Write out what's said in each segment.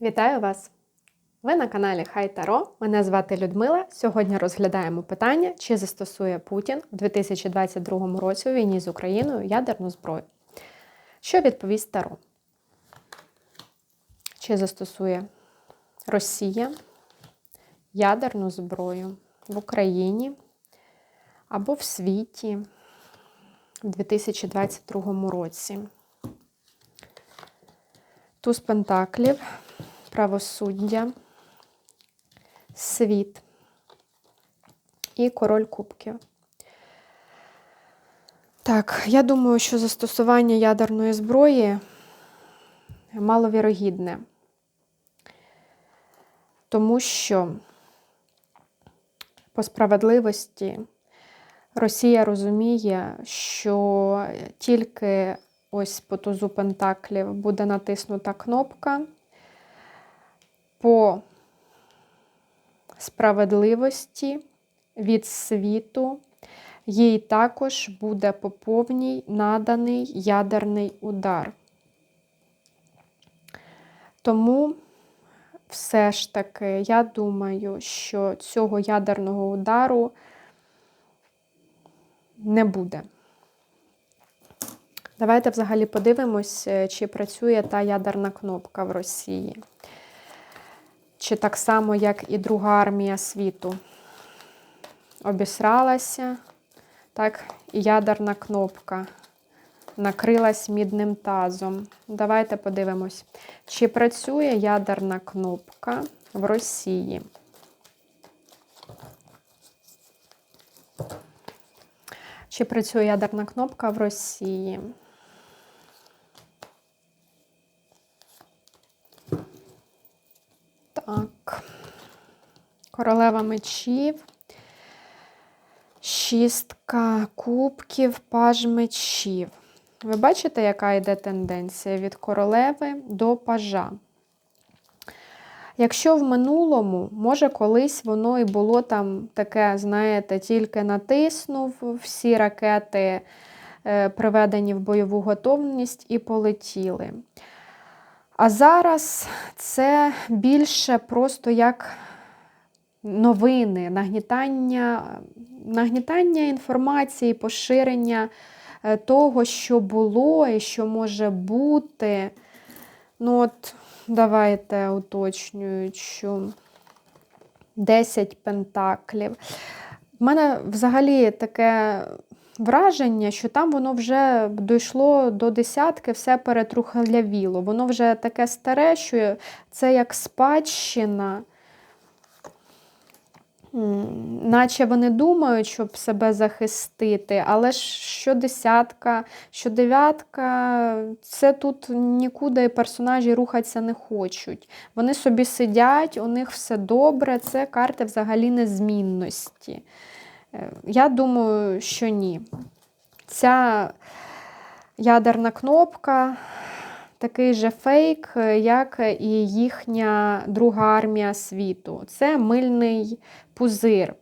Вітаю вас! Ви на каналі Хай Таро. Мене звати Людмила. Сьогодні розглядаємо питання, чи застосує Путін у 2022 році у війні з Україною ядерну зброю. Що відповість Таро? Чи застосує Росія ядерну зброю в Україні або в світі у 2022 році? Туз Пентаклів, правосуддя, світ і король кубків. Так, я думаю, що застосування ядерної зброї маловірогідне, тому що по справедливості Росія розуміє, що тільки ось по тузу Пентаклів буде натиснута кнопка по справедливості від світу, їй також буде по повній наданий ядерний удар. Тому все ж таки, я думаю, що цього ядерного удару не буде. Давайте взагалі подивимось, чи працює та ядерна кнопка в Росії. Чи так само, як і друга армія світу. Обісралася, так, і ядерна кнопка накрилась мідним тазом. Давайте подивимось, чи працює ядерна кнопка в Росії. Чи працює ядерна кнопка в Росії? Так. Королева мечів. Шістка кубків, паж мечів. Ви бачите, яка йде тенденція від королеви до пажа? Якщо в минулому, може, колись воно і було там таке, знаєте, тільки натиснув, всі ракети е, приведені в бойову готовність і полетіли. А зараз це більше просто як новини, нагнітання, нагнітання інформації, поширення е, того, що було і що може бути. Ну от, Давайте уточнюють, що 10 пентаклів. У мене взагалі таке враження, що там воно вже дійшло до десятки, все перетрухлявіло. Воно вже таке старе, що це як спадщина. Наче вони думають, щоб себе захистити, але ж що десятка, що дев'ятка, це тут нікуди персонажі рухатися не хочуть. Вони собі сидять, у них все добре, це карти взагалі незмінності. Е, я думаю, що ні. Ця ядерна кнопка такий же фейк, як і їхня друга армія світу. Це мильний пузир.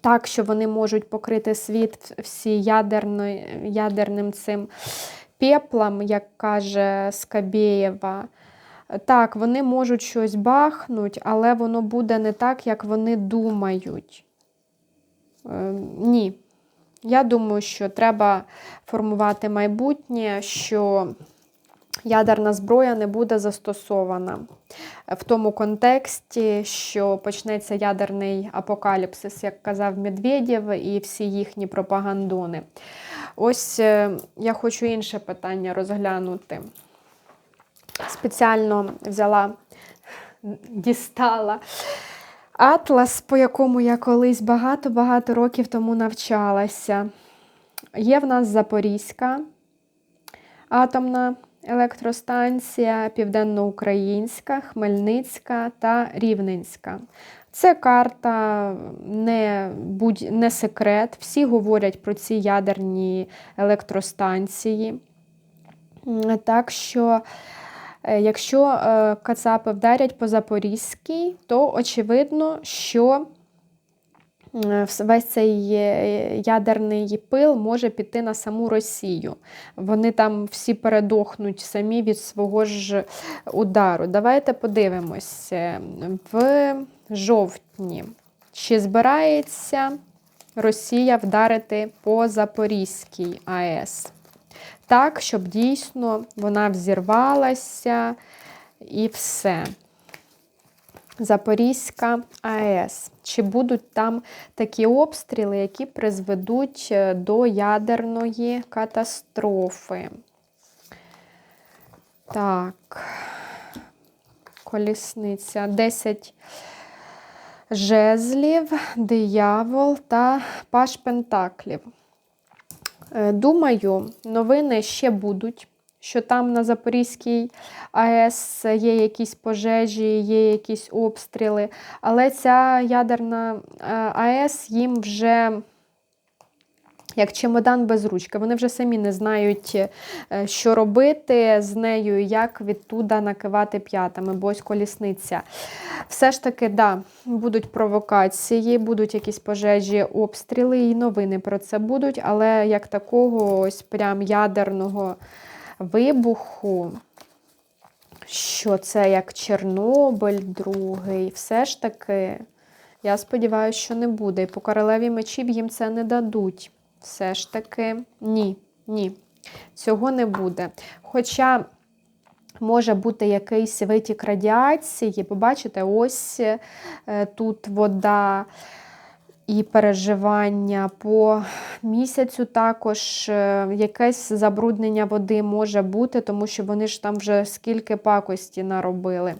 Так, що вони можуть покрити світ всі ядерним цим пеплом, як каже Скабєєва. Так, вони можуть щось бахнуть, але воно буде не так, як вони думають. Е, ні. Я думаю, що треба формувати майбутнє, що ядерна зброя не буде застосована в тому контексті, що почнеться ядерний апокаліпсис, як казав Медведєв, і всі їхні пропагандони. Ось е, я хочу інше питання розглянути. Спеціально взяла, дістала. Атлас, по якому я колись багато-багато років тому навчалася. Є в нас Запорізька атомна електростанція, Південноукраїнська, Хмельницька та Рівненська. Це карта не будь, не секрет. Всі говорять про ці ядерні електростанції. Так що, е, якщо е, Кацапи вдарять по Запорізькій, то очевидно, що весь цей е, ядерний пил може піти на саму Росію. Вони там всі передохнуть самі від свого ж удару. Давайте подивимося в жовтні. Чи збирається Росія вдарити по Запорізькій АЕС? Так, щоб дійсно вона взірвалася і все. Запорізька АЕС. Чи будуть там такі обстріли, які призведуть е, до ядерної катастрофи? Так, колісниця 10 жезлів, диявол та паш пентаклів. Е, Думаю, новини ще будуть, що там на Запорізькій АЕС є якісь пожежі, є якісь обстріли, але ця ядерна е, АЕС їм вже. Як чемодан без ручки. Вони вже самі не знають, е, що робити з нею, як відтуда накивати п'ятами, бо ось колісниця. Все ж таки, да, будуть провокації, будуть якісь пожежі, обстріли, і новини про це будуть, але як такого ось прям ядерного вибуху, що це як Чорнобиль другий, все ж таки, я сподіваюся, що не буде. І по королеві мечів їм це не дадуть. Все ж таки, ні, ні, цього не буде. Хоча може бути якийсь витік радіації, побачите, ось е, тут вода і переживання по місяцю також е, якесь забруднення води може бути, тому що вони ж там вже скільки пакості наробили.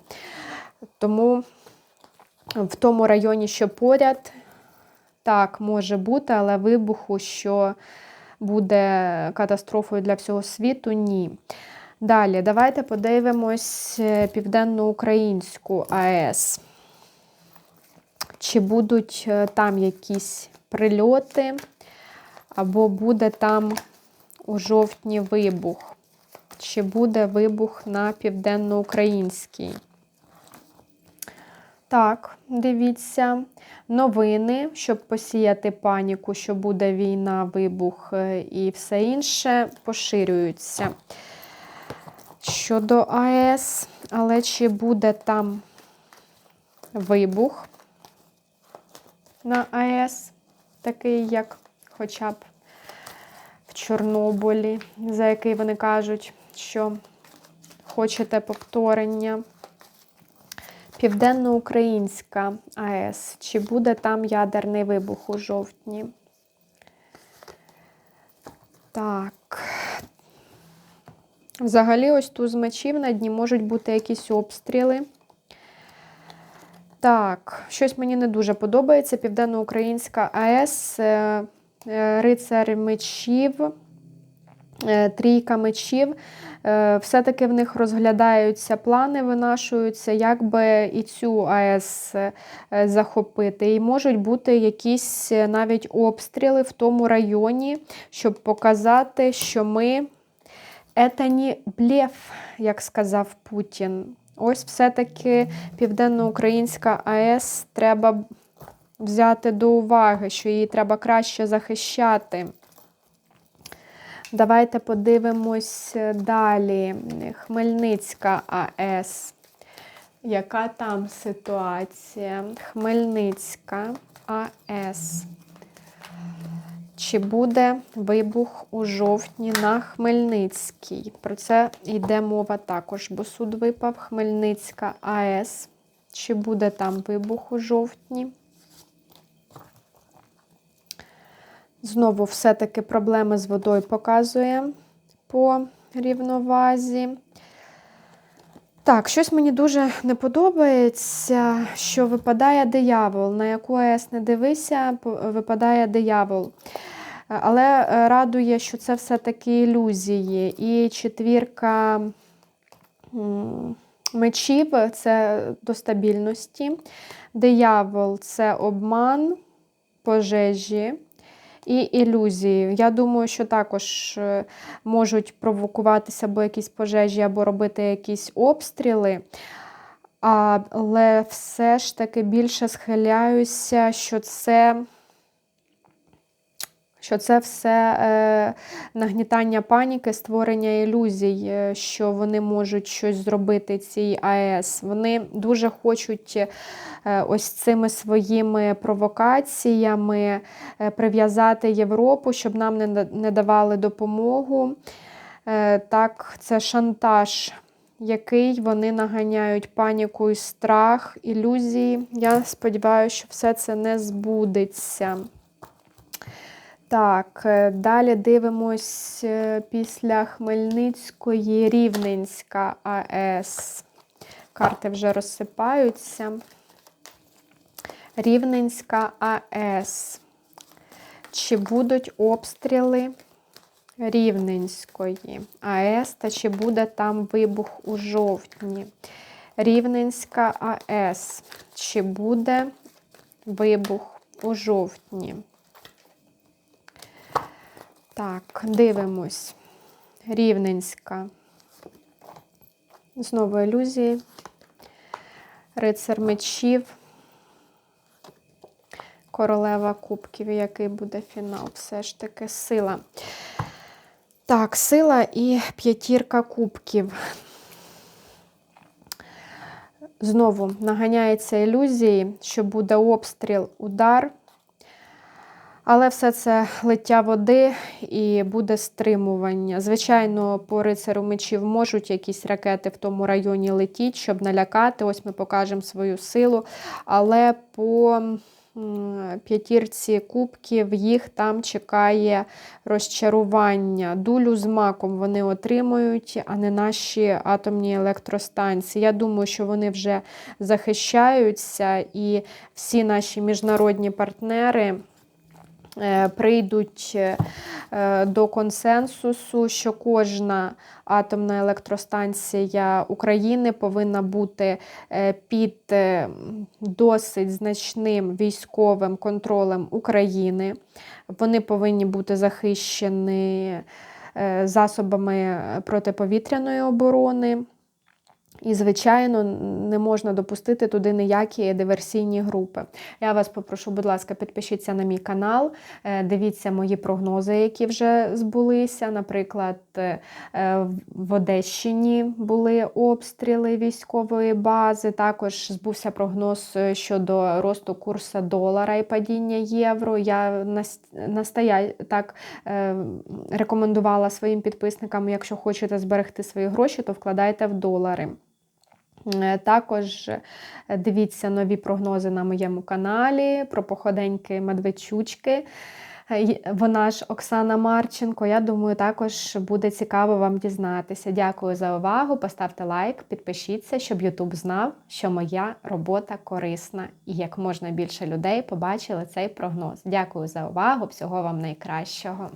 Тому в тому районі, що поряд, так, може бути, але вибуху, що буде катастрофою для всього світу, ні. Далі, давайте подивимось е, Південноукраїнську АЕС. Чи будуть е, там якісь прильоти, або буде там у жовтні вибух? Чи буде вибух на південноукраїнській? Так, дивіться, новини, щоб посіяти паніку, що буде війна, вибух е, і все інше, поширюються. Щодо АЕС, але чи буде там вибух на АЕС, такий, як хоча б в Чорнобилі, за який вони кажуть, що хочете повторення? Південноукраїнська АЕС. Чи буде там ядерний вибух у жовтні? Так. Взагалі, ось тут з мечів на дні можуть бути якісь обстріли. Так, щось мені не дуже подобається. Південноукраїнська АЕС, е, е, рицар мечів, е, трійка мечів. Все-таки в них розглядаються плани, винашуються, як би і цю АЕС захопити. І можуть бути якісь навіть обстріли в тому районі, щоб показати, що ми. Не блеф, як сказав Путін. Ось все-таки Південноукраїнська АЕС треба взяти до уваги, що її треба краще захищати. Давайте подивимось далі. Хмельницька АЕС. Яка там ситуація? Хмельницька АЕС. Чи буде вибух у жовтні на Хмельницький? Про це йде мова також, бо суд випав Хмельницька АЕС. Чи буде там вибух у жовтні? Знову все-таки проблеми з водою показує по рівновазі. Так, щось мені дуже не подобається, що випадає диявол. На яку АЕС не дивися, випадає диявол. Але е, радує, що це все-таки ілюзії. І четвірка мечів це до стабільності. Диявол це обман, пожежі і ілюзії. Я думаю, що також е, можуть провокуватися або якісь пожежі, або робити якісь обстріли. Але все ж таки більше схиляюся, що це що це все е, нагнітання паніки, створення ілюзій, е, що вони можуть щось зробити цій АЕС. Вони дуже хочуть е, ось цими своїми провокаціями е, прив'язати Європу, щоб нам не, не давали допомогу. Е, так, це шантаж, який вони наганяють паніку і страх, ілюзії. Я сподіваюся, що все це не збудеться. Так, е, далі дивимось е, після Хмельницької Рівненська АЕС. Карти вже розсипаються. Рівненська АЕС. Чи будуть обстріли Рівненської АЕС та чи буде там вибух у жовтні? Рівненська АЕС. Чи буде вибух у жовтні? Так, дивимось. Рівненська. Знову ілюзії. Рицар мечів. Королева кубків, який буде фінал. Все ж таки сила. Так, сила і п'ятірка кубків. Знову наганяється ілюзії, що буде обстріл, удар. Але все це лиття води і буде стримування. Звичайно, по рицару мечів можуть якісь ракети в тому районі летіти, щоб налякати. Ось ми покажемо свою силу. Але по п'ятірці кубків їх там чекає розчарування. Дулю з маком вони отримують, а не наші атомні електростанції. Я думаю, що вони вже захищаються, і всі наші міжнародні партнери прийдуть е, до консенсусу, що кожна атомна електростанція України повинна бути е, під е, досить значним військовим контролем України. Вони повинні бути захищені е, засобами протиповітряної оборони. І, звичайно, не можна допустити туди ніякі диверсійні групи. Я вас попрошу, будь ласка, підпишіться на мій канал, е, дивіться мої прогнози, які вже збулися. Наприклад, е, в Одещині були обстріли військової бази. Також збувся прогноз е, щодо росту курсу долара і падіння євро. Я нас- настоя... так рекомендувала своїм підписникам, якщо хочете зберегти свої гроші, то вкладайте в долари. Е, Також е, дивіться нові прогнози на моєму каналі про походеньки Медведчучки. Е, Вона ж Оксана Марченко. Я думаю, також буде цікаво вам дізнатися. Дякую за увагу. Поставте лайк, підпишіться, щоб Ютуб знав, що моя робота корисна і як можна більше людей побачили цей прогноз. Дякую за увагу. Всього вам найкращого.